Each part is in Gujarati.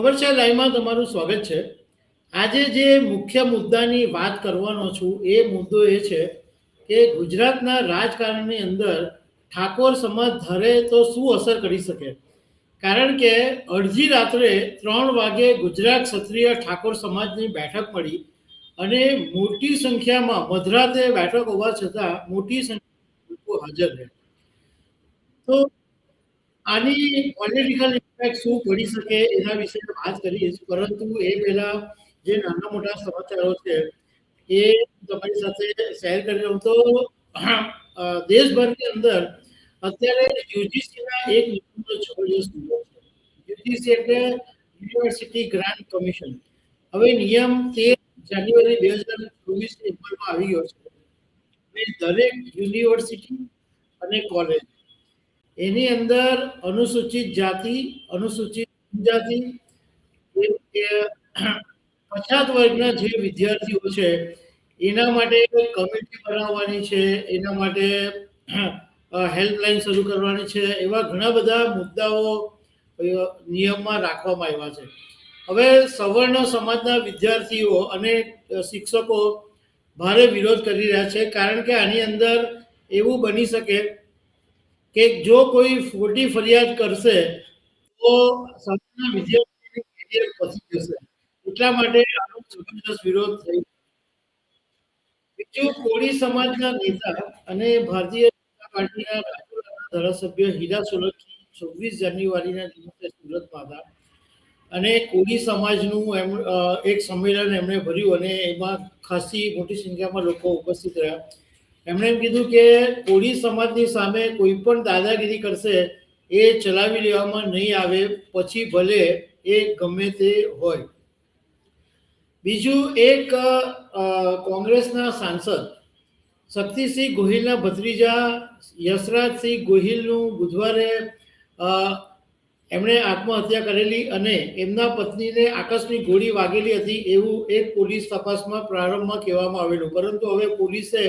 ખબર છે, લાઈવમાં તમારું સ્વાગત છે. આજે જે મુખ્ય મુદ્દાની વાત કરવાનો છું, એ મુદ્દો એ છે કે ગુજરાતના રાજકારણની અંદર ઠાકોર સમાજ ધરે તો શું અસર કરી શકે? કારણ કે અડધી રાત્રે ત્રણ વાગે ગુજરાત ક્ષત્રિય ઠાકોર સમાજની બેઠક મળી અને મોટી સંખ્યામાં, મધરાતે બેઠક હોવા છતાં મોટી સંખ્યામાં લોકો હાજર રહે તો આની પોલિટિકલ ઇમ્પેક્ટ શું પડી શકે એના વિશે વાત કરીશ પરંતુ એ પહેલા જે નાના મોટા સમાચારો છે, એ તમારી સાથે શેર કરી રહ્યો તો દેશભરની અંદર અત્યારે યુજીસીના એક નિયમનો વિરોધ છે. યુજીસી એટલે યુનિવર્સિટી ગ્રાન્ટ કમિશન હવે નિયમ તેર જાન્યુઆરી બે હજાર ચોવીસની અમલમાં આવી ગયો છે. દરેક યુનિવર્સિટી અને કોલેજ એની અંદર અનુસૂચિત જાતિ અનુસૂચિત જાતિ પછાત વર્ગના જે વિદ્યાર્થીઓ છે, એના માટે કમિટી બનાવવાની છે, એના માટે હેલ્પલાઇન શરૂ કરવાની છે, એવા ઘણા બધા મુદ્દાઓ નિયમમાં રાખવામાં આવ્યા છે. હવે સવર્ણ સમાજના વિદ્યાર્થીઓ અને શિક્ષકો ભારે વિરોધ કરી રહ્યા છે, કારણ કે આની અંદર એવું બની શકે કે જો કોઈ ખોટી ફરિયાદ કરશે, તો સમાજના વિદ્યાર્થીની કેરિયર પતી જશે. એટલા માટે આનો જબરદસ્ત વિરોધ થઈ બીજું, કોળી સમાજના નેતા અને ભારતીય જનતા પાર્ટીના ધારાસભ્ય હીરા સોલંકી છવ્વીસ જાન્યુઆરીના દિવસે સુરતમાં હતા અને કોળી સમાજનું એમ એક સંમેલન એમણે ભર્યું અને એમાં ખાસી મોટી સંખ્યામાં લોકો ઉપસ્થિત રહ્યા. એમણે એમ કીધું કે કોળી સમાજની સામે કોઈ પણ દાદાગીરી કરશે, એ ચલાવી લેવામાં નહીં આવે, પછી ભલે એ ગમે તે હોય. બીજું એક કોંગ્રેસના સાંસદ શક્તિસિંહ ગોહિલના ભત્રીજા યશરાજસિંહ ગોહિલનું બુધવારે એમણે આત્મહત્યા કરેલી અને એમના પત્નીને આકસ્મિક ગોળી વાગેલી હતી એવું એક પોલીસ તપાસમાં પ્રારંભમાં કહેવામાં આવેલું. પરંતુ હવે પોલીસે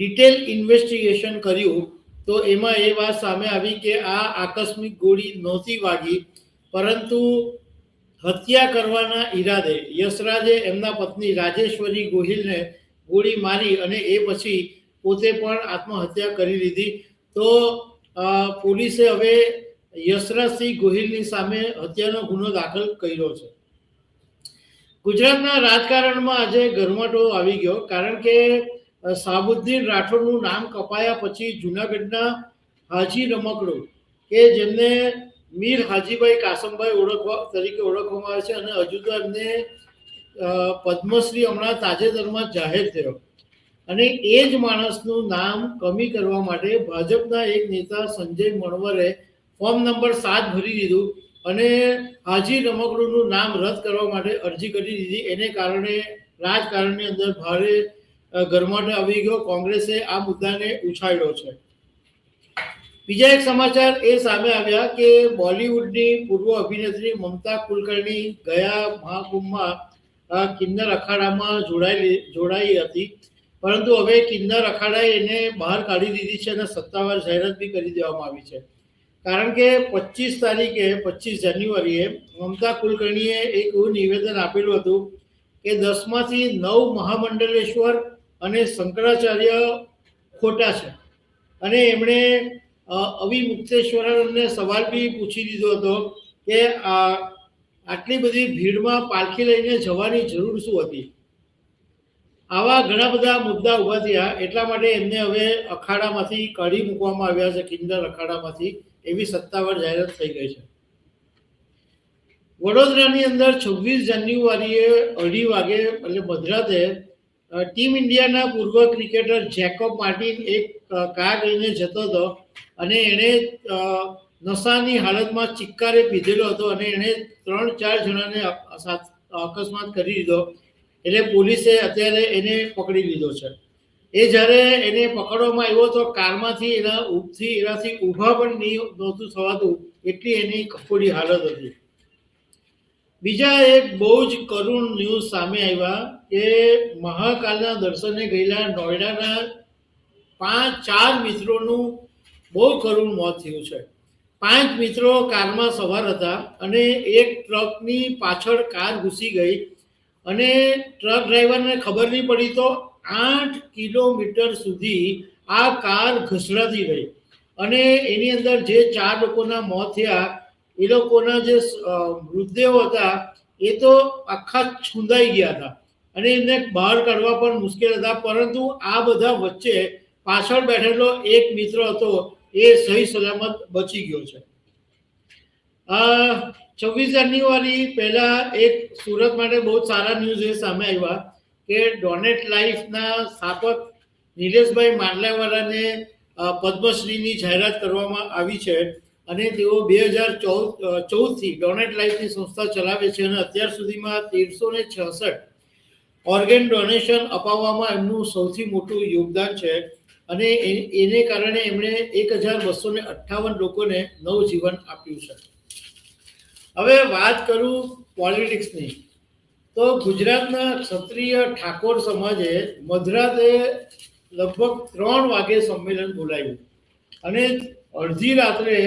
ડિટેલ ઇન્વેસ્ટિગેશન કર્યું, તો એમાં એ વાત સામે આવી કે આ આકસ્મિક ગોળી નહોતી વાગી, પરંતુ હત્યા કરવાના ઈરાદે યશરાજે એમના પત્ની રાજેશ્વરી ગોહિલને ગોળી મારી અને એ પછી પોતે પણ આત્મહત્યા કરી લીધી. તો પોલીસે હવે યશરાજસિંહ ગોહિલની સામે હત્યાનો ગુનો દાખલ કર્યો છે. ગુજરાતના રાજકારણમાં આજે ગરમાટો આવી ગયો, કારણ કે સાબુદ્દીન રાઠોડનું નામ કપાયા પછી જુનાગઢના હાજી રમકડું, કે જેમને મીર હાજીભાઈ કાસમભાઈ ઓળખવા, તરીકે ઓળખવામાં આવે છે અને હજુ તો એમને પદ્મશ્રી હમણાં તાજેતરમાં જાહેર થયો. અને એ જ માણસનું નામ કમી કરવા માટે ભાજપના એક નેતા સંજય મણવરે ફોર્મ નંબર સાત ભરી દીધું અને હાજી રમકડુંનું નામ રદ કરવા માટે અરજી કરી દીધી. એને કારણે રાજકારણની અંદર ભારે ગરમાટો આવી ગયો. કોંગ્રેસે આ મુદ્દાને ઉછાળ્યો છે. બીજા એક સમાચાર એ સામે આવ્યા કે બોલિવૂડની પૂર્વ અભિનેત્રી મમતા કુલકર્ણી ગયા મહાકુંભમાં કિન્નર અખાડામાં જોડાયેલી, જોડાઈ હતી. પરંતુ હવે કિન્નર અખાડાએ એને બહાર કાઢી દીધી છે અને સત્તાવાર જાહેરાત બી કરી દેવામાં આવી છે. કારણ કે પચીસ તારીખે, પચીસ જાન્યુઆરીએ મમતા કુલકર્ણીએ એક એવું નિવેદન આપેલું હતું કે દસમાંથી નવ મહામંડલેશ્વર અને શંકરાચાર્ય ખોટા છે. અને એમણે અવિ મુક્તેશ્વરને સવાલ બી પૂછી દીધો હતો કે આ, આટલી બધી ભીડમાં પાલખી લઈને જવાની જરૂર શું હતી? આવા ઘણા બધા મુદ્દા ઊભા થયા, એટલા માટે એમને હવે અખાડામાંથી કાઢી મૂકવામાં આવ્યા છે કિન્નર અખાડામાંથી, એવી સત્તાવાર જાહેરાત થઈ ગઈ છે. વડોદરાની અંદર છવ્વીસ જાન્યુઆરીએ અઢી વાગે, એટલે મધરાતે ટીમ ઇન્ડિયાના પૂર્વ ક્રિકેટર જેકોબ માર્ટિન એક કાર લઈને જતો હતો અને એણે નશાની હાલતમાં ચિક્કારે પીધેલો હતો અને એણે ત્રણ ચાર જણાને અકસ્માત કરી દીધો. એટલે પોલીસે અત્યારે એને પકડી લીધો છે. એ જ્યારે એને પકડવામાં આવ્યો તો કારમાંથી એના ઉપથી એનાથી ઊભા પણ નહીં, નહોતું થવાતું એટલી એની કફોડી હાલત હતી. બીજા એક બહુ જ કરુણ ન્યૂઝ સામે આવ્યા. કે મહાકાલના દર્શને ગયેલા નોઈડાના પાંચ, ચાર મિત્રોનું બહુ કરુણ મોત થયું છે. પાંચ મિત્રો કારમાં સવાર હતા અને એક ટ્રકની પાછળ કાર ઘૂસી ગઈ અને ટ્રક ડ્રાઈવરને ખબર નહીં પડી તો આઠ કિલોમીટર સુધી આ કાર ઘસડાતી ગઈ અને એની અંદર જે ચાર લોકોના મોત થયા, એ લોકોના જે મૃતદેહો હતા, એ તો આખા છુંદાઈ ગયા હતા. અને એમને બહાર કાઢવા પણ મુશ્કેલ હતા, પરંતુ આ બધા વચ્ચે પાછળ બેઠેલો એક મિત્ર હતો, એ સહી સલામત બચી ગયો છે. છવ્વીસ જાન્યુઆરી પહેલા એક સુરત માટે બહુ સારા ન્યૂઝ એ સામે આવ્યા કે ડોનેટ લાઈફના સ્થાપક નિલેશભાઈ માંડલાવાળાને પદ્મશ્રીની જાહેરાત કરવામાં આવી છે અને તેઓ બે હજાર ચૌદ ચૌદથી ડોનેટ લાઈફની સંસ્થા ચલાવે છે અને અત્યાર સુધીમાં તેરસો ને છસઠ ઓર્ગેન ડોનેશન અપાવવામાં એમનું સૌથી મોટું યોગદાન છે. અને એને કારણે એમણે એક હજાર બસો ને અઠ્ઠાવન લોકોને નવજીવન આપ્યું છે. હવે વાત કરું પોલિટિક્સની. તો ગુજરાતના ક્ષત્રિય ઠાકોર સમાજે મધરાતે લગભગ ત્રણ વાગે સંમેલન બોલાવ્યું અને અડધી રાત્રે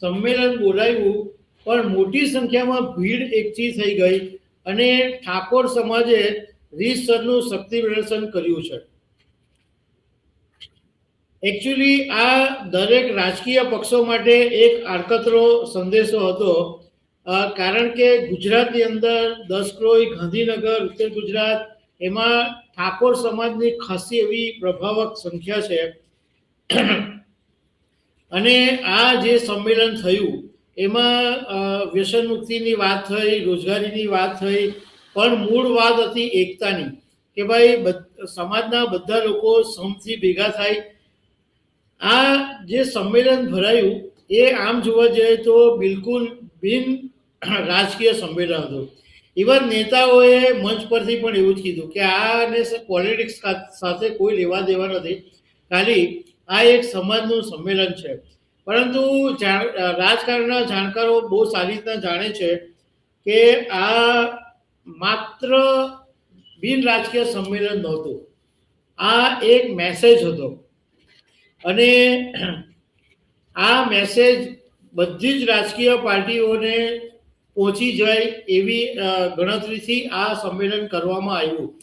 સંમેલન બોલાવ્યું પણ મોટી સંખ્યામાં ભીડ એકઠી થઈ ગઈ અને ઠાકોર સમાજે રીતસરનું શક્તિ પ્રદર્શન કર્યું છે. એકચ્યુઅલી આ દરેક રાજકીય પક્ષો માટે એક આડકતરો સંદેશો હતો. કારણ કે ગુજરાતની અંદર દસક્રોઈ ગાંધીનગર, ઉત્તર ગુજરાત, એમાં ઠાકોર સમાજની ખાસી એવી પ્રભાવક સંખ્યા છે. અને આ જે સંમેલન થયું, એમાં વ્યસન મુક્તિની વાત થઈ, રોજગારીની વાત થઈ પણ મૂળ વાત હતી એકતાની કે ભાઈ સમાજના બધા લોકો સમથી ભેગા થાય. આ જે સંમેલન ભરાયું એ આમ જોવા જઈએ તો બિલકુલ બિન રાજકીય સંમેલન હતું. ઇવન નેતાઓએ મંચ પરથી પણ એવું જ કીધું કે આને પોલિટિક્સ સાથે કોઈ લેવા દેવા નથી. ખાલી આ એક સમાજનું સંમેલન છે. પરંતુ રાજકારણના જાણકારો બહુ સારી રીતના જાણે છે કે આ માત્ર બિન રાજકીય સંમેલન નહોતું. આ એક મેસેજ હતો. અને આ મેસેજ બધી જ રાજકીય પાર્ટીઓને પહોંચી જાય એવી ગણતરીથી આ સંમેલન કરવામાં આવ્યું.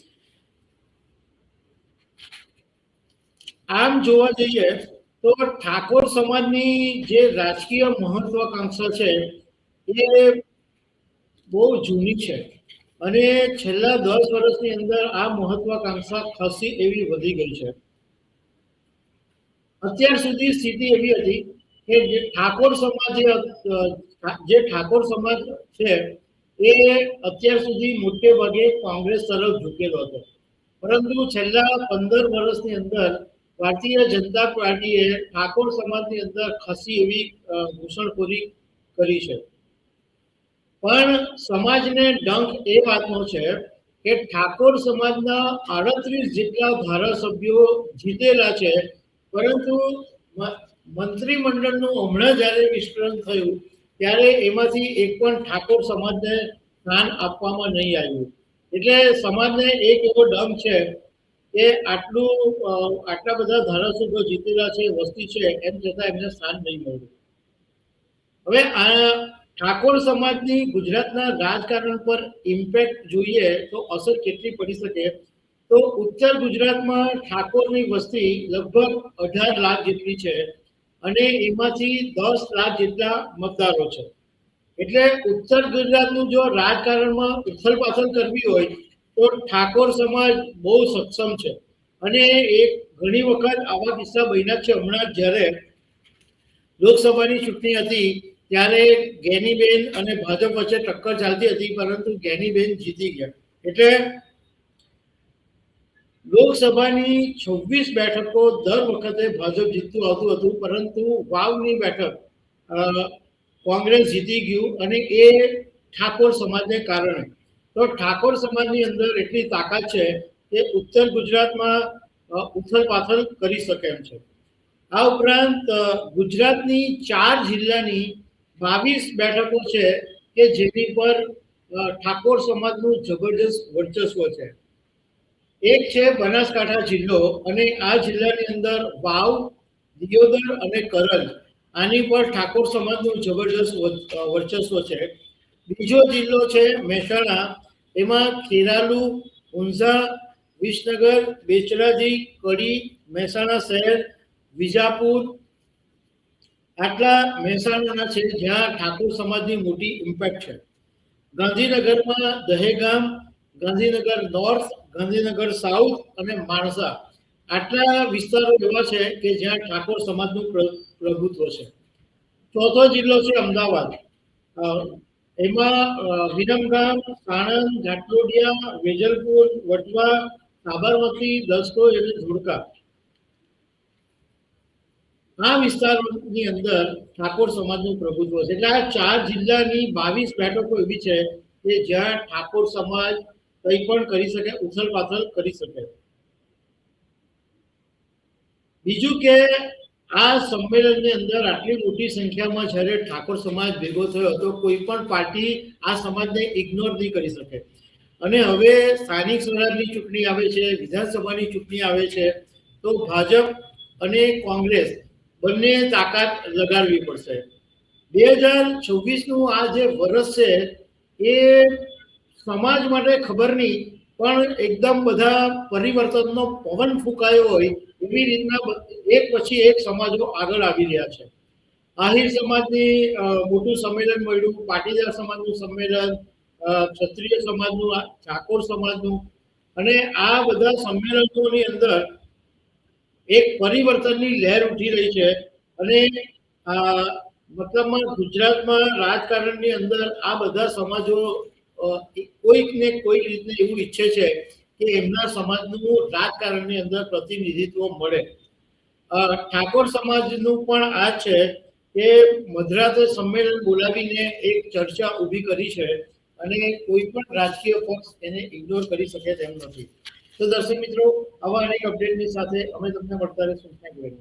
આમ જોવા જઈએ તો ઠાકોર સમાજની જે રાજકીય મહત્વાકાંક્ષા છે એ બહુ જૂની છે. અને છેલ્લા દસ વર્ષની અંદર આ મહત્વાકાંક્ષા ખાસી એવી વધી ગઈ છે. અત્યાર સુધી સ્થિતિ એવી હતી કે જે ઠાકોર સમાજ જે ઠાકોર સમાજ છે એ અત્યાર સુધી મોટે ભાગે કોંગ્રેસ તરફ ઝૂકેલો હતો. પરંતુ છેલ્લા પંદર વર્ષની અંદર ભારતીય જનતા પાર્ટીએ ઠાકોર સમાજની અંદર ખાસી એવી ઘૂસણખોરી કરી છે. પણ સમાજને ડંખ એ વાતનો છે કે ઠાકોર સમાજના આડત્રીસ જેટલા ધારાસભ્યો જીતેલા છે, પરંતુ મંત્રીમંડળનું હમણાં જ્યારે વિસ્તરણ થયું, ત્યારે એમાંથી એક પણ ઠાકોર સમાજને સ્થાન આપવામાં નહીં આવ્યું. એટલે સમાજને એક એવો ડંખ છે કે આટલું આટલા બધા ધારાસભ્યો જીતેલા છે, વસ્તી છે, એમ છતાં એમને સ્થાન નહીં મળ્યું. હવે આ ઠાકોર સમાજની ગુજરાતના રાજકારણ પર ઇમ્પેક્ટ જોઈએ તો અસર કેટલી પડી શકે? તો ઉત્તર ગુજરાતમાં ઠાકોરની વસ્તી લગભગ અઢાર લાખ જેટલી છે અને એમાંથી દસ લાખ જેટલા મતદારો છે. એટલે ઉત્તર ગુજરાતનું જો રાજકારણમાં ઉથલ પાથલ કરવી હોય તો ઠાકોર સમાજ બહુ સક્ષમ છે. અને એક ઘણી વખત આવા કિસ્સા બન્યા છે. હમણાં જ્યારે લોકસભાની ચૂંટણી હતી ત્યારે ગેનીબેન અને ભાજપ વચ્ચે ટક્કર ચાલતી હતી, પરંતુ ગેનીબેન જીતી ગયા. એટલે લોકસભાની છવ્વીસ બેઠકો દર વખતે ભાજપ જીતતું આવતું હતું, પરંતુ વાવની બેઠક કોંગ્રેસ જીતી ગયું અને એ ઠાકોર સમાજને કારણે. તો ઠાકોર સમાજની અંદર એટલી તાકાત છે કે ઉત્તર ગુજરાતમાં ઉથલ પાથલ કરી શકે એમ છે. આ ઉપરાંત ગુજરાતની ચાર જિલ્લાની બાવીસ બેઠકો છે કે જેની પર ઠાકોર સમાજનું જબરજસ્ત વર્ચસ્વ છે. એક છે બનાસકાંઠા જિલ્લો અને આ જિલ્લાની અંદર વાવ, દિયોદર અને કરજ આની પર ઠાકોર સમાજનું જબરજસ્ત વર્ચસ્વ છે. બીજો જિલ્લો છે મહેસાણા, એમાં ખેરાલુ, ઊંઝા, વિસનગર, બેચરાજી, કડી, મહેસાણા શહેર, વિજાપુર આટલા મહેસાણાના છે જ્યાં ઠાકોર સમાજની મોટી ઇમ્પેક્ટ છે. ગાંધીનગરમાં દહેગામ, ગાંધીનગર નોર્થ ગાંધીનગર સાઉથ અને માણસા આટલા વિસ્તારો એવા છે કે જ્યાં ઠાકોર સમાજનું પ્ર- પ્રભુત્વ છે. ચોથો જિલ્લો છે અમદાવાદ. એમાં વિરમગામ, સાણંદ, ઘાટલોડિયા, વેજલપુર, વટવા, સાબરમતી, દસકો એટલે ધોળકા આ વિસ્તારની અંદર ઠાકોર સમાજનું પ્રભુત્વ છે. એટલે આ ચાર જિલ્લાની બાવીસ બેઠકો એવી છે કે જ્યાં ઠાકોર સમાજ કંઈ પણ કરી શકે, ઉથલ પાથલ કરી શકે. બીજું કે આ સંમેલનની અંદર આટલી મોટી સંખ્યામાં જ્યારે ઠાકોર સમાજ ભેગો થયો હતો કોઈ પણ પાર્ટી આ સમાજને ઇગ્નોર નહીં કરી શકે. અને હવે સ્થાનિક સ્વરાજની ચૂંટણી આવે છે, વિધાનસભાની ચૂંટણી આવે છે, તો ભાજપ અને કોંગ્રેસ બંને તાકાત લગાડવી પડશે. બે હજાર છવ્વીસનું આ જે વર્ષ છે, એ સમાજ માટે ખબર નહીં, પણ એકદમ બધા પરિવર્તનનો પવન ફૂંકાયો હોય એવી રીતના એક પછી એક સમાજો આગળ આવી રહ્યા છે. આહિર સમાજની મોટું સંમેલન મળ્યું, પાટીદાર સમાજનું સંમેલન ક્ષત્રિય સમાજનું, આ, ઠાકોર સમાજનું. અને આ બધા સંમેલનોની અંદર એક પરિવર્તનની લહેર ઉઠી રહી છે અને મતલબમાં ગુજરાતમાં રાજકારણની અંદર આ બધા સમાજો કોઈક ને કોઈક રીતને એવું ઈચ્છે છે કે એમના સમાજનું રાજકારણની અંદર પ્રતિનિધિત્વ મળે. ઠાકોર સમાજનું પણ આ છે કે મધરાતે સંમેલન બોલાવીને એક ચર્ચા ઊભી કરી છે અને કોઈ પણ રાજકીય પક્ષ એને ઇગ્નોર કરી શકે તેમ નથી. તો દર્શક મિત્રો આવા અનેક અપડેટની સાથે અમે તમને મળતા રહીશું. Thank you